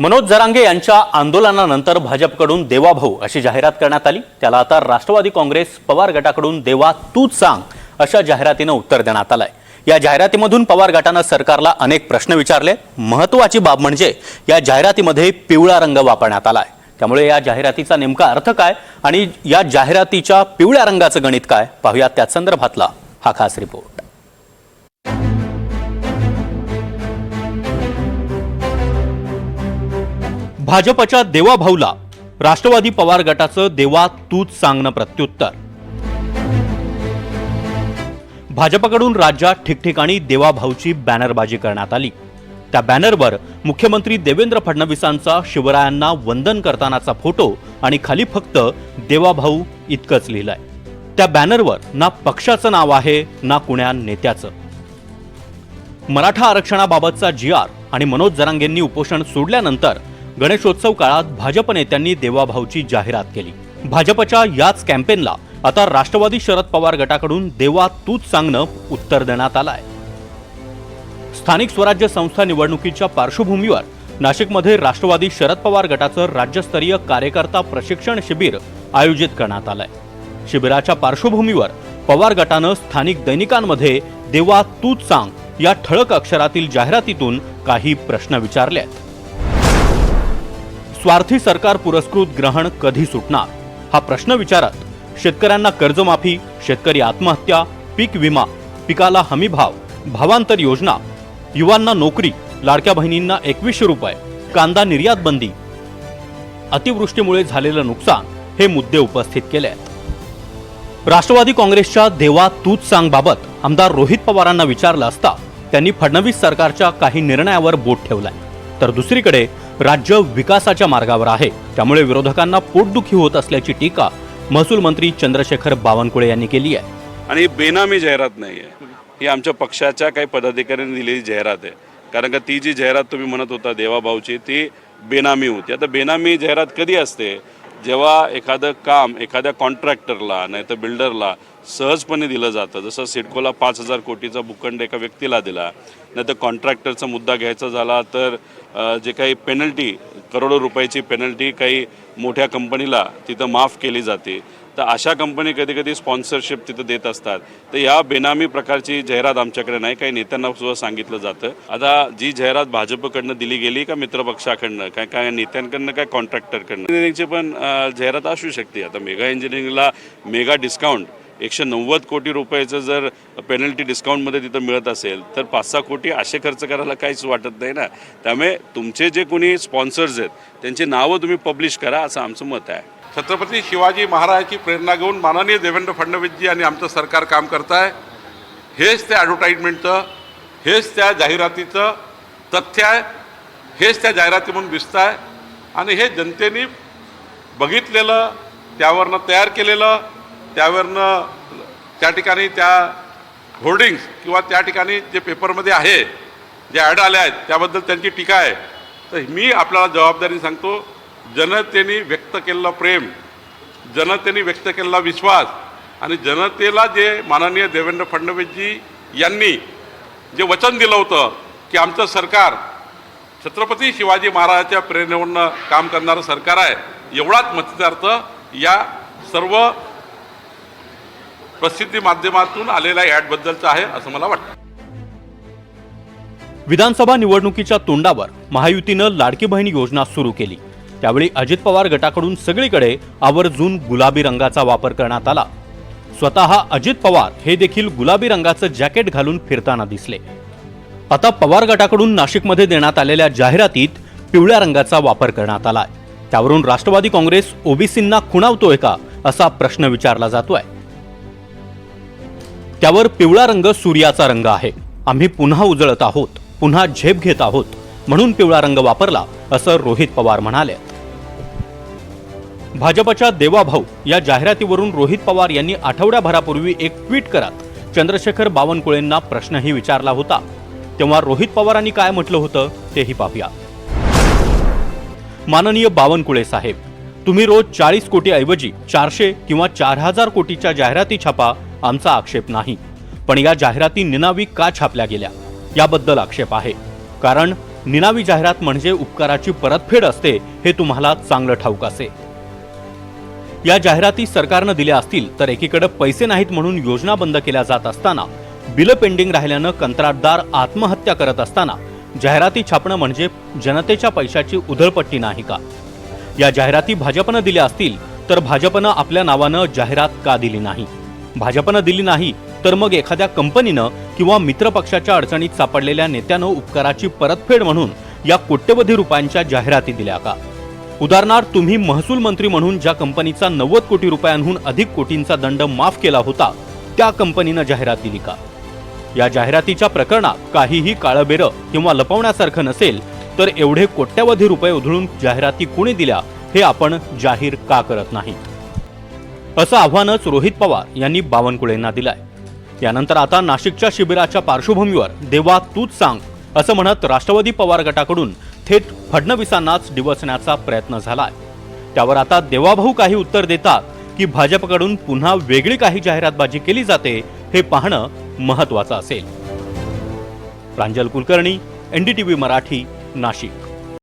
मनोज जरांगे यांच्या आंदोलनानंतर भाजपकडून देवाभाऊ अशी जाहिरात करण्यात आली. त्याला आता राष्ट्रवादी काँग्रेस पवार गटाकडून देवा तूच सांग अशा जाहिरातीनं उत्तर देण्यात आलंय. या जाहिरातीमधून पवार गटानं सरकारला अनेक प्रश्न विचारले. महत्वाची बाब म्हणजे या जाहिरातीमध्ये पिवळा रंग वापरण्यात आलाय. त्यामुळे या जाहिरातीचा नेमका अर्थ काय आणि या जाहिरातीच्या पिवळ्या रंगाचं गणित काय? पाहूया त्या संदर्भातला हा खास रिपोर्ट. भाजपच्या देवा भाऊला राष्ट्रवादी पवार गटाचं देवा तूच सांगणं प्रत्युत्तर. भाजपकडून राज्यात ठिकठिकाणी देवा भाऊची बॅनरबाजी करण्यात आली. त्या बॅनरवर मुख्यमंत्री देवेंद्र फडणवीसांचा शिवरायांना वंदन करतानाचा फोटो आणि खाली फक्त देवाभाऊ इतकंच लिहिलंय. त्या बॅनरवर ना पक्षाचं नाव आहे ना कुण्या नेत्याचं. मराठा आरक्षणाबाबतचा जी आर आणि मनोज जरांगेंनी उपोषण सोडल्यानंतर गणेशोत्सव काळात भाजप नेत्यांनी देवाभाऊची जाहिरात केली. भाजपच्या याच कॅम्पेनला आता राष्ट्रवादी शरद पवार गटाकडून देवा तूच सांगणं उत्तर देण्यात आलंय. स्थानिक स्वराज्य संस्था निवडणुकीच्या पार्श्वभूमीवर नाशिकमध्ये राष्ट्रवादी शरद पवार गटाचं राज्यस्तरीय कार्यकर्ता प्रशिक्षण शिबिर आयोजित करण्यात आलंय. शिबिराच्या पार्श्वभूमीवर पवार गटानं स्थानिक दैनिकांमध्ये देवा तूच सांग या ठळक अक्षरातील जाहिरातीतून काही प्रश्न विचारले आहेत स्वार्थी सरकार पुरस्कृत ग्रहण कधी सुटणार? हा प्रश्न विचारत शेतकऱ्यांना कर्जमाफी शेतकरी आत्महत्या पीक विमा पिकाला हमी भाव भावांतर योजना युवांना नोकरी लाडक्या बहिणींना एकवीसशे रुपये कांदा निर्यात बंदी. अतिवृष्टीमुळे झालेलं नुकसान हे मुद्दे उपस्थित केले आहेत. राष्ट्रवादी काँग्रेसच्या देवा तूच सांगबाबत आमदार रोहित पवारांना विचारलं असता त्यांनी फडणवीस सरकारच्या काही निर्णयावर बोट ठेवलाय. तर दुसरीकडे राज्य विकासाच्या मार्गावर आहे. त्यामुळे विरोधकांना पोटदुखी होत असल्याची टीका महसूल मंत्री चंद्रशेखर बावनकुळे यांनी केली आहे. आणि ही बेनामी जाहिरात नाही आहे. ही आमच्या पक्षाच्या काही पदाधिकाऱ्यांनी दिलेली जाहिरात आहे. कारण का ती जी जाहिरात तुम्ही म्हणत होता देवाभाऊची ती बेनामी होती. आता बेनामी जाहिरात कधी असते? जेव्हा एखादं काम एखाद्या कॉन्ट्रॅक्टरला नाही तर बिल्डरला सहजपणे दिलं जातं जसं सिडकोला पाच हजार कोटीचा भूखंड एका व्यक्तीला दिला नाही तर कॉन्ट्रॅक्टरचा मुद्दा घ्यायचा झाला तर जे काही पेनल्टी करोडो रुपयाची पेनल्टी काही मोठ्या कंपनीला तिथं माफ केली जाते. तर अशा कंपनी कधी कधी स्पॉन्सरशिप तिथं देत असतात. तर या बेनामी प्रकारची जाहिरात आमच्याकडे नाही. काही नेत्यांना सुद्धा सांगितलं जातं. आता जी जाहिरात भाजपकडनं दिली गेली का मित्रपक्षाकडनं काय काय नेत्यांकडनं काय कॉन्ट्रॅक्टरकडनं इंजिनिअरिंगची पण जाहिरात असू शकते. आता मेगा इंजिनिअरिंगला मेगा डिस्काउंट एकशे नव्वद कोटी रुपयाचं जर पेनल्टी डिस्काउंटमध्ये तिथं मिळत असेल तर पाच सहा कोटी असे खर्च करायला काहीच वाटत नाही ना. त्यामुळे तुमचे जे कोणी स्पॉन्सर्स आहेत त्यांची नावं तुम्ही पब्लिश करा असं आमचं मत आहे. छत्रपती शिवाजी महाराजाची प्रेरणा घेऊन माननीय देवेंद्र फडणवीसजी आणि आमचं सरकार काम करत आहे हेच त्या ॲडव्हर्टाईजमेंटचं हेच त्या जाहिरातीचं तथ्य आहे. हेच त्या जाहिरातीमधून दिसतं आहे आणि हे जनतेने बघितलेलं त्यावरनं तयार केलेलं त्यावरनं त्या ठिकाणी त्या होर्डिंग्स किंवा त्या ठिकाणी जे पेपरमध्ये आहे जे ॲड आल्या आहेत त्याबद्दल त्यांची टीका आहे. तर मी आपल्याला जबाबदारी सांगतो जनतेने व्यक्त केलेलं प्रेम जनतेने व्यक्त केलेला विश्वास आणि जनतेला जे माननीय देवेंद्र फडणवीसजी यांनी जे वचन दिलं होतं की आमचं सरकार छत्रपती शिवाजी महाराजाच्या प्रेरणेवरनं काम करणारं सरकार आहे एवढाच मतदार्थ या सर्व प्रसिद्धी माध्यमातून आलेल्या ॲडबद्दलचं आहे असं मला वाटतं. विधानसभा निवडणुकीच्या तोंडावर महायुतीनं लाडकी बहिणी योजना सुरू केली. त्यावेळी अजित पवार गटाकडून सगळीकडे आवर्जून गुलाबी रंगाचा वापर करण्यात आला. स्वतः अजित पवार हे देखील गुलाबी रंगाचं जॅकेट घालून फिरताना दिसले. आता पवार गटाकडून नाशिकमध्ये देण्यात आलेल्या जाहिरातीत पिवळ्या रंगाचा वापर करण्यात आला त्यावरून राष्ट्रवादी काँग्रेस ओबीसींना खुणावतोय का असा प्रश्न विचारला जातोय. त्यावर पिवळा रंग सूर्याचा रंग आहे. आम्ही पुन्हा उजळत आहोत पुन्हा झेप घेत आहोत म्हणून पिवळा रंग वापरला असं रोहित पवार म्हणाले. भाजपच्या देवाभाऊ या जाहिरातीवरून रोहित पवार यांनी आठवड्याभरापूर्वी एक ट्विट करत चंद्रशेखर बावनकुळेंना प्रश्नही विचारला होता. तेव्हा रोहित पवारांनी काय म्हटलं होतं तेही पाहूया. माननीय बावनकुळे साहेब तुम्ही रोज चाळीस कोटी ऐवजी चारशे किंवा चार हजार कोटीच्या जाहिराती छापा आमचा आक्षेप नाही. पण या जाहिराती निनावी का छापल्या गेल्या? याबद्दल आक्षेप आहे. कारण निनावी जाहिरात म्हणजे उपकाराची परतफेड असते हे तुम्हाला चांगलं ठाऊक असेल या जाहिराती सरकारनं दिल्या असतील तर एकीकडे पैसे नाहीत म्हणून योजना बंद केल्या जात असताना बिलं पेंडिंग राहिल्यानं कंत्राटदार आत्महत्या करत असताना जाहिराती छापणं म्हणजे जनतेच्या पैशाची उधळपट्टी नाही का? या जाहिराती भाजपनं दिल्या असतील तर भाजपनं आपल्या नावानं जाहिरात का दिली नाही? भाजपनं दिली नाही तर मग एखाद्या कंपनीनं किंवा मित्रपक्षाच्या अडचणीत सापडलेल्या नेत्यानं उपकाराची परतफेड म्हणून या कोट्यवधी रुपयांच्या जाहिराती दिल्या का? उदाहरणार्थ तुम्ही महसूल मंत्री म्हणून ज्या कंपनीचा नव्वद कोटी रुपयांहून अधिक कोटींचा दंड माफ केला होता त्या कंपनीनं जाहिरात दिली का? या जाहिरातीच्या प्रकरणात काहीही काळबेरं किंवा लपवण्यासारखं नसेल तर एवढे कोट्यवधी रुपये उधळून जाहिराती कोणी दिल्या हे आपण जाहीर का करत नाही? असं आव्हानच रोहित पवार यांनी बावनकुळेंना दिलंय. यानंतर आता नाशिकच्या शिबिराच्या पार्श्वभूमीवर देवा तूच सांग असं म्हणत राष्ट्रवादी पवार गटाकडून थेट फडणवीसांनाच डिवचण्याचा प्रयत्न झालाय. त्यावर आता देवाभाऊ काही उत्तर देतात की भाजपकडून पुन्हा वेगळी काही जाहिरातबाजी केली जाते हे पाहणं महत्वाचं असेल. प्रांजल कुलकर्णी एनडीटीव्ही मराठी नाशिक.